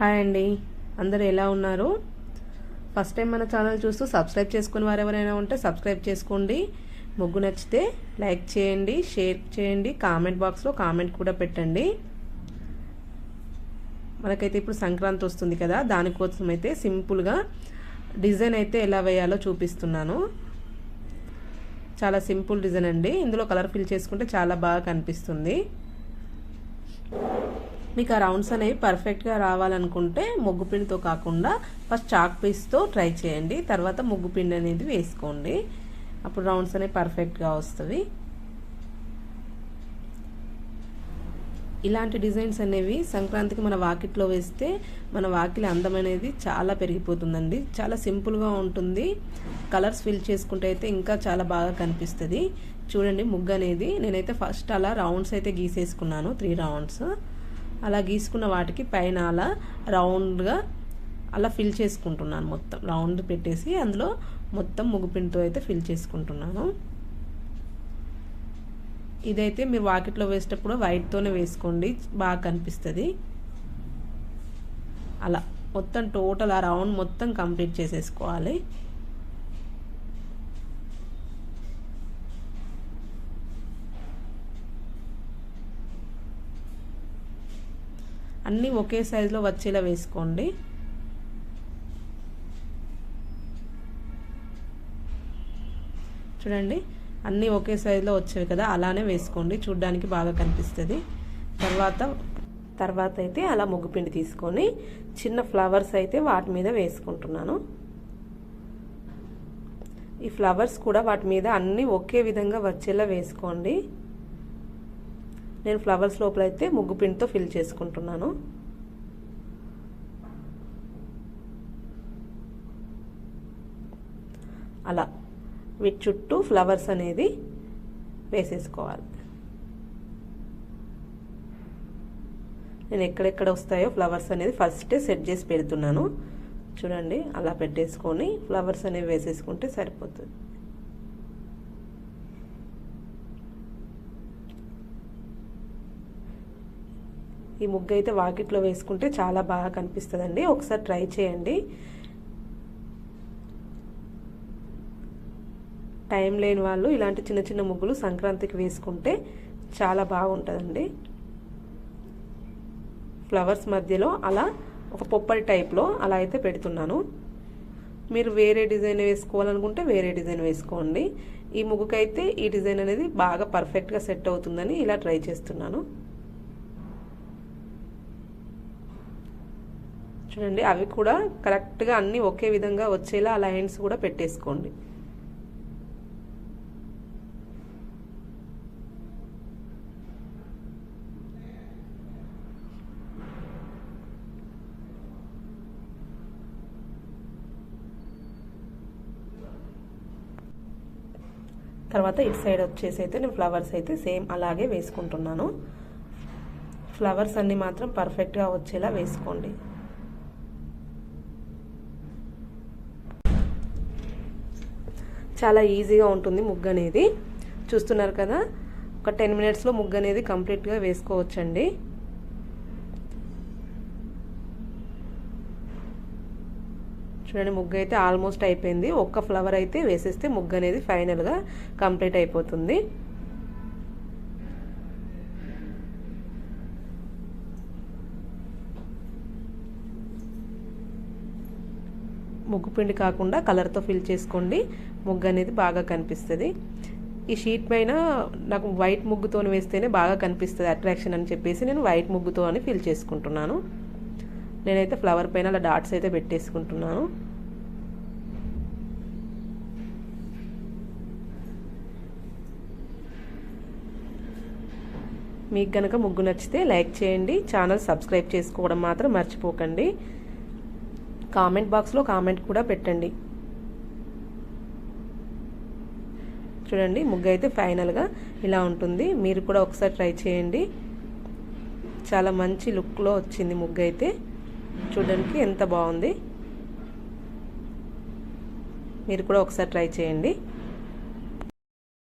Hi అండి. అందరు ఎలా ఉన్నారు? ఫస్ట్ టైం మన ఛానల్ చూస్తూ సబ్స్క్రైబ్ చేసుకుని వారు ఎవరైనా ఉంటే సబ్స్క్రైబ్ చేసుకోండి. ముగ్గు నచ్చితే లైక్ చేయండి షేర్ చేయండి కామెంట్ బాక్స్లో కామెంట్ కూడా పెట్టండి. మనకైతే ఇప్పుడు సంక్రాంతి వస్తుంది కదా దానికోసం అయితే సింపుల్గా డిజైన్ అయితే ఎలా వేయాలో చూపిస్తున్నాను. చాలా సింపుల్ డిజైన్ అండి. ఇందులో కలర్ ఫిల్ చేసుకుంటే చాలా బాగా కనిపిస్తుంది. మీకు ఆ రౌండ్స్ అనేవి పర్ఫెక్ట్గా రావాలనుకుంటే ముగ్గు పిండితో కాకుండా ఫస్ట్ చాక్ పీస్తో ట్రై చేయండి. తర్వాత ముగ్గు పిండి అనేది వేసుకోండి. అప్పుడు రౌండ్స్ అనేవి పర్ఫెక్ట్గా వస్తుంది. ఇలాంటి డిజైన్స్ అనేవి సంక్రాంతికి మన వాకిట్లో వేస్తే మన వాకిలి అందం అనేది చాలా పెరిగిపోతుందండి. చాలా సింపుల్గా ఉంటుంది. కలర్స్ ఫిల్ చేసుకుంటే అయితే ఇంకా చాలా బాగా కనిపిస్తుంది. చూడండి ముగ్గు అనేది నేనైతే ఫస్ట్ అలా రౌండ్స్ అయితే గీసేసుకున్నాను. Three rounds. అలా గీసుకున్న వాటికి పైన అలా రౌండ్గా అలా ఫిల్ చేసుకుంటున్నాను మొత్తం. రౌండ్ పెట్టేసి అందులో మొత్తం ముగ్గుపిండితో అయితే ఫిల్ చేసుకుంటున్నాను. ఇదైతే మీరు వాకిట్లో వేసేటప్పుడు వైట్తోనే వేసుకోండి. బాగా కనిపిస్తుంది. అలా మొత్తం టోటల్ ఆ రౌండ్ మొత్తం కంప్లీట్ చేసేసుకోవాలి. అన్నీ ఒకే సైజులో వచ్చేలా వేసుకోండి. చూడండి అన్నీ ఒకే సైజులో వచ్చేవి కదా అలానే వేసుకోండి. చూడ్డానికి బాగా కనిపిస్తుంది. తర్వాత తర్వాత అయితే అలా ముగ్గుపిండి తీసుకొని చిన్న ఫ్లవర్స్ అయితే వాటి మీద వేసుకుంటున్నాను. ఈ ఫ్లవర్స్ కూడా వాటి మీద అన్నీ ఒకే విధంగా వచ్చేలా వేసుకోండి. నేను ఫ్లవర్స్ లోపల అయితే ముగ్గు పిండితో ఫిల్ చేసుకుంటున్నాను. అలా. వీటి చుట్టూ ఫ్లవర్స్ అనేది వేసేసుకోవాలి. నేను ఎక్కడెక్కడ వస్తాయో ఫ్లవర్స్ అనేది ఫస్టే సెట్ చేసి పెడుతున్నాను. చూడండి అలా పెట్టేసుకొని ఫ్లవర్స్ అనేవి వేసేసుకుంటే సరిపోతుంది. ఈ ముగ్గు అయితే వాకిట్లో వేసుకుంటే చాలా బాగా కనిపిస్తుందండి. ఒకసారి ట్రై చేయండి. టైం లేని వాళ్ళు ఇలాంటి చిన్న చిన్న ముగ్గులు సంక్రాంతికి వేసుకుంటే చాలా బాగుంటుందండి. ఫ్లవర్స్ మధ్యలో అలా ఒక పొప్పటి టైప్లో అలా అయితే పెడుతున్నాను. మీరు వేరే డిజైన్ వేసుకోవాలనుకుంటే వేరే డిజైన్ వేసుకోండి. ఈ ముగ్గుకైతే ఈ డిజైన్ అనేది బాగా పర్ఫెక్ట్గా సెట్ అవుతుందని ఇలా ట్రై చేస్తున్నాను. చూడండి అవి కూడా కరెక్ట్గా అన్నీ ఒకే విధంగా వచ్చేలా లైన్స్ కూడా పెట్టేసుకోండి. తర్వాత ఇటు సైడ్ వచ్చేసి అయితే నేను ఫ్లవర్స్ అయితే సేమ్ అలాగే వేసుకుంటున్నాను. ఫ్లవర్స్ అన్నీ మాత్రం పర్ఫెక్ట్గా వచ్చేలా వేసుకోండి. చాలా ఈజీగా ఉంటుంది ముగ్గు అనేది చూస్తున్నారు కదా ఒక టెన్ మినిట్స్లో ముగ్గు అనేది కంప్లీట్గా వేసుకోవచ్చండి. చూడండి ముగ్గు అయితే ఆల్మోస్ట్ అయిపోయింది. ఒక్క ఫ్లవర్ అయితే వేసేస్తే ముగ్గు అనేది ఫైనల్గా కంప్లీట్ అయిపోతుంది. ముగ్గు పిండి కాకుండా కలర్తో ఫిల్ చేసుకోండి. ముగ్గు అనేది బాగా కనిపిస్తుంది. ఈ షీట్ పైన నాకు వైట్ ముగ్గుతో వేస్తేనే బాగా కనిపిస్తుంది అట్రాక్షన్ అని చెప్పేసి నేను వైట్ ముగ్గుతో అని ఫిల్ చేసుకుంటున్నాను. నేనైతే ఫ్లవర్ పైన అలా డాట్స్ అయితే పెట్టేసుకుంటున్నాను. మీకు కనుక ముగ్గు నచ్చితే లైక్ చేయండి. ఛానల్ సబ్స్క్రైబ్ చేసుకోవడం మాత్రం మర్చిపోకండి. కామెంట్ బాక్స్లో కామెంట్ కూడా పెట్టండి. చూడండి ముగ్గు అయితే ఫైనల్గా ఇలా ఉంటుంది. మీరు కూడా ఒకసారి ట్రై చేయండి. చాలా మంచి లుక్లో వచ్చింది ముగ్గు అయితే చూడడానికి ఎంత బాగుంది. మీరు కూడా ఒకసారి ట్రై చేయండి.